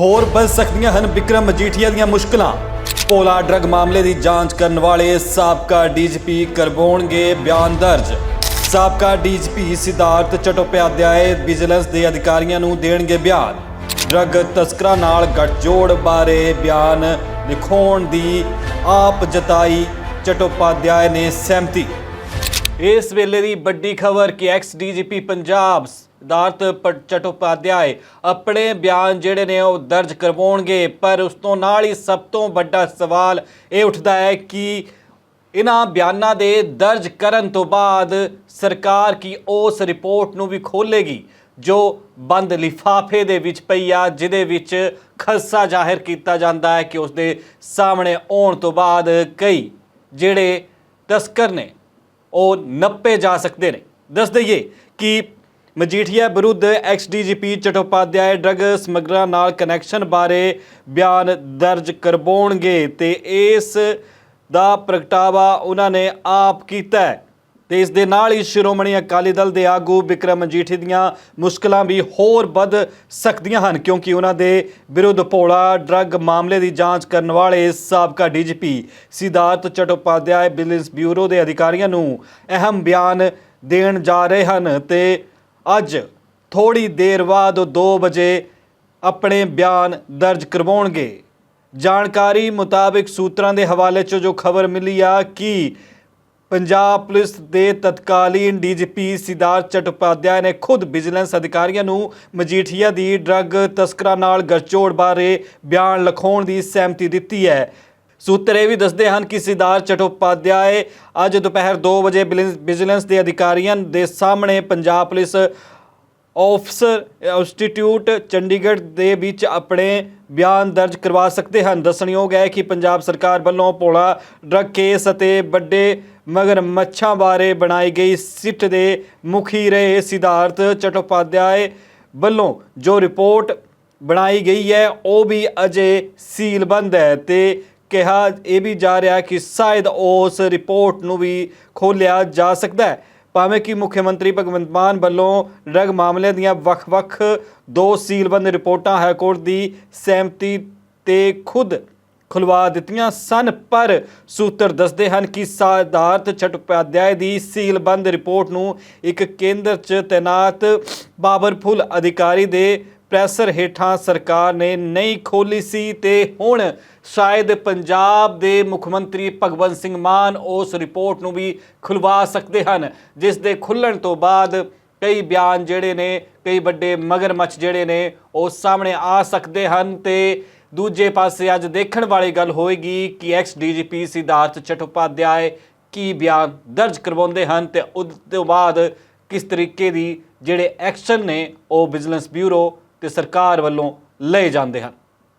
ਹੋਰ ਬਣ ਸਕਦੀਆਂ ਹਨ ਵਿਕਰਮ ਮਜੀਠੀਆ ਦੀਆਂ ਮੁਸ਼ਕਲਾਂ। ਪੋਲਾ ਡਰੱਗ ਮਾਮਲੇ ਦੀ ਜਾਂਚ ਕਰਨ ਵਾਲੇ ਸਾਬਕਾ ਡੀਜੀਪੀ ਕਰਵਾਉਣਗੇ ਬਿਆਨ ਦਰਜ। ਸਾਬਕਾ ਡੀਜੀਪੀ ਸਿਧਾਰਥ ਚਟੋਪਾਧਿਆਏ ਵਿਜੀਲੈਂਸ ਦੇ ਅਧਿਕਾਰੀਆਂ ਨੂੰ ਦੇਣਗੇ ਬਿਆਨ। ਡਰੱਗ ਤਸਕਰਾਂ ਨਾਲ ਗੱਠਜੋੜ ਬਾਰੇ ਬਿਆਨ ਲਿਖਾਉਣ ਦੀ ਆਪ ਜਤਾਈ ਚਟੋਪਾਧਿਆਏ ਨੇ ਸਹਿਮਤੀ। ਇਸ ਵੇਲੇ ਦੀ ਵੱਡੀ ਖਬਰ ਕਿ ਐਕਸ ਡੀਜੀਪੀ ਪੰਜਾਬ ਸਿਧਾਰਥ ਪ- ਚਟੋਪਾਧਿਆਏ ਆਪਣੇ ਬਿਆਨ ਜਿਹੜੇ ਨੇ ਉਹ ਦਰਜ ਕਰਵਾਉਣਗੇ, ਪਰ ਉਸ ਤੋਂ ਨਾਲ ਹੀ ਸਭ ਤੋਂ ਵੱਡਾ ਸਵਾਲ ਇਹ ਉੱਠਦਾ ਹੈ ਕਿ ਇਹਨਾਂ ਬਿਆਨਾਂ ਦੇ ਦਰਜ ਕਰਨ ਤੋਂ ਬਾਅਦ ਸਰਕਾਰ ਕੀ ਉਸ ਰਿਪੋਰਟ ਨੂੰ ਵੀ ਖੋਲੇਗੀ ਜੋ ਬੰਦ ਲਿਫਾਫੇ ਦੇ ਵਿੱਚ ਪਈ ਆ, ਜਿਹਦੇ ਵਿੱਚ ਖਸਾ ਜ਼ਾਹਿਰ ਕੀਤਾ ਜਾਂਦਾ ਹੈ ਕਿ ਉਸ ਦੇ ਸਾਹਮਣੇ ਆਉਣ ਤੋਂ ਬਾਅਦ ਕਈ ਜਿਹੜੇ ਤਸਕਰ ਨੇ ਉਹ ਨੱਪੇ ਜਾ ਸਕਦੇ ਨੇ। ਦੱਸ ਦਈਏ ਕਿ ਮਜੀਠੀਆ ਵਿਰੁੱਧ ਐਕਸ ਡੀਜੀਪੀ ਚਟੋਪਾਧਿਆਏ ਡਰੱਗ ਸਮਗਲਰਾਂ ਨਾਲ ਕਨੈਕਸ਼ਨ ਬਾਰੇ ਬਿਆਨ ਦਰਜ ਕਰਵਾਉਣਗੇ ਤੇ ਇਸ ਦਾ ਪ੍ਰਗਟਾਵਾ ਉਹਨਾਂ ਨੇ ਆਪ ਕੀਤਾ ਹੈ। ਤੇ ਇਸ ਦੇ ਨਾਲ ਹੀ ਸ਼੍ਰੋਮਣੀ ਅਕਾਲੀ ਦਲ ਦੇ ਆਗੂ ਵਿਕਰਮ ਮਜੀਠੀ ਦੀਆਂ ਮੁਸ਼ਕਲਾਂ ਵੀ ਹੋਰ ਵੱਧ ਸਕਦੀਆਂ ਹਨ, ਕਿਉਂਕਿ ਉਹਨਾਂ ਦੇ ਵਿਰੁੱਧ ਭੋਲਾ ਡਰੱਗ ਮਾਮਲੇ ਦੀ ਜਾਂਚ ਕਰਨ ਵਾਲੇ ਸਾਬਕਾ DGP Siddharth Chattopadhyay vigilance bureau ਦੇ ਅਧਿਕਾਰੀਆਂ ਨੂੰ ਅਹਿਮ ਬਿਆਨ ਦੇਣ ਜਾ ਰਹੇ ਹਨ ਤੇ ਅੱਜ ਥੋੜੀ ਦੇਰ ਬਾਅਦ ਉਹ 2 ਵਜੇ ਆਪਣੇ ਬਿਆਨ ਦਰਜ ਕਰਵਾਉਣਗੇ। ਜਾਣਕਾਰੀ ਮੁਤਾਬਿਕ ਸੂਤਰਾਂ ਦੇ ਹਵਾਲੇ 'ਚ ਜੋ ਖਬਰ ਮਿਲੀ ਆ ਕਿ ਪੰਜਾਬ ਪੁਲਿਸ ਦੇ ਤਤਕਾਲੀਨ ਡੀਜੀਪੀ ਸਿਧਾਰਥ ਚਟੋਪਾਧਿਆਏ ਨੇ ਖੁਦ ਵਿਜੀਲੈਂਸ ਅਧਿਕਾਰੀਆਂ ਨੂੰ ਮਜੀਠੀਆ ਦੀ ਡਰੱਗ ਤਸਕਰਾਂ ਨਾਲ ਗਠਜੋੜ ਬਾਰੇ ਬਿਆਨ ਲਿਖਾਉਣ ਦੀ ਸਹਿਮਤੀ ਦਿੱਤੀ ਹੈ। ਸੂਤਰ ਇਹ ਵੀ ਦੱਸਦੇ ਹਨ ਕਿ ਸਿਧਾਰਥ ਚਟੋਪਾਧਿਆਏ ਅੱਜ ਦੁਪਹਿਰ 2 ਵਜੇ ਵਿਜੀਲੈਂਸ- ਵਿਜੀਲੈਂਸ ਦੇ ਅਧਿਕਾਰੀਆਂ ਦੇ ਸਾਹਮਣੇ Punjab police officer institute eh, Chandigarh ਦੇ ਵਿੱਚ ਆਪਣੇ ਬਿਆਨ ਦਰਜ ਕਰਵਾ ਸਕਦੇ ਹਨ। ਦੱਸਣਯੋਗ ਹੈ ਕਿ ਪੰਜਾਬ ਸਰਕਾਰ ਵੱਲੋਂ ਭੋਲਾ ਡਰੱਗ ਕੇਸ ਅਤੇ ਵੱਡੇ ਮਗਰ ਮੱਛਾਂ ਬਾਰੇ ਬਣਾਈ ਗਈ ਸਿੱਟ ਦੇ ਮੁਖੀ ਰਹੇ ਸਿਧਾਰਥ ਚਟੋਪਾਧਿਆਏ ਵੱਲੋਂ ਜੋ ਰਿਪੋਰਟ ਬਣਾਈ ਗਈ ਹੈ, ਉਹ ਵੀ ਅਜੇ ਸੀਲਬੰਦ ਹੈ ਤੇ ਕਿਹਾ, ਇਹ ਵੀ ਜਾ ਰਿਹਾ ਕਿ ਸ਼ਾਇਦ ਉਸ ਰਿਪੋਰਟ ਨੂੰ ਵੀ ਖੋਲਿਆ ਜਾ ਸਕਦਾ ਹੈ। ਭਾਵੇਂ ਕਿ ਮੁੱਖ ਮੰਤਰੀ ਭਗਵੰਤ ਮਾਨ ਵੱਲੋਂ ਡਰੱਗ ਮਾਮਲੇ ਦੀਆਂ ਵੱਖ-ਵੱਖ ਦੋ ਸੀਲਬੰਦ ਰਿਪੋਰਟਾਂ ਹਾਈ ਕੋਰਟ ਦੀ ਸਹਿਮਤੀ ਤੇ ਖੁਦ ਖੁਲਵਾ ਦਿੱਤੀਆਂ ਸਨ, ਪਰ ਸੂਤਰ ਦੱਸਦੇ ਹਨ ਕਿ ਸਾਧਾਰਥ ਚਟੋਪਾਧਿਆਏ ਦੀ ਸੀਲਬੰਦ ਰਿਪੋਰਟ ਨੂੰ ਇੱਕ ਕੇਂਦਰ 'ਚ ਤੈਨਾਤ ਪਾਵਰਫੁਲ ਅਧਿਕਾਰੀ ਦੇ ਪ੍ਰੈਸ਼ਰ ਹੇਠਾਂ ਸਰਕਾਰ ਨੇ ਨਹੀਂ ਖੋਲੀ ਸੀ ਤੇ ਹੁਣ ਸ਼ਾਇਦ ਪੰਜਾਬ ਦੇ ਮੁੱਖ ਮੰਤਰੀ ਭਗਵੰਤ ਸਿੰਘ ਮਾਨ ਉਸ ਰਿਪੋਰਟ ਨੂੰ ਵੀ ਖੁਲਵਾ ਸਕਦੇ ਹਨ, ਜਿਸ ਦੇ ਖੁੱਲਣ ਤੋਂ ਬਾਅਦ ਕਈ ਬਿਆਨ ਜਿਹੜੇ ਨੇ, ਕਈ ਵੱਡੇ ਮਗਰਮੱਛ ਜਿਹੜੇ ਨੇ, ਉਹ ਸਾਹਮਣੇ ਆ ਸਕਦੇ ਹਨ ਤੇ ਦੂਜੇ ਪਾਸੇ ਅੱਜ ਦੇਖਣ ਵਾਲੀ ਗੱਲ ਹੋਏਗੀ ਕਿ ਐਕਸ ਡੀਜੀਪੀ ਸਿਧਾਰਥ ਚਟੋਪਾਧਿਆਏ ਕੀ ਬਿਆਨ ਦਰਜ ਕਰਵਾਉਂਦੇ ਹਨ ਤੇ ਉਸ ਤੋਂ ਬਾਅਦ ਕਿਸ ਤਰੀਕੇ ਦੀ ਜਿਹੜੇ ਐਕਸ਼ਨ ਨੇ ਉਹ ਵਿਜੀਲੈਂਸ ਬਿਊਰੋ ਤੇ ਸਰਕਾਰ ਵੱਲੋਂ ਲਏ ਜਾਂਦੇ ਹਨ।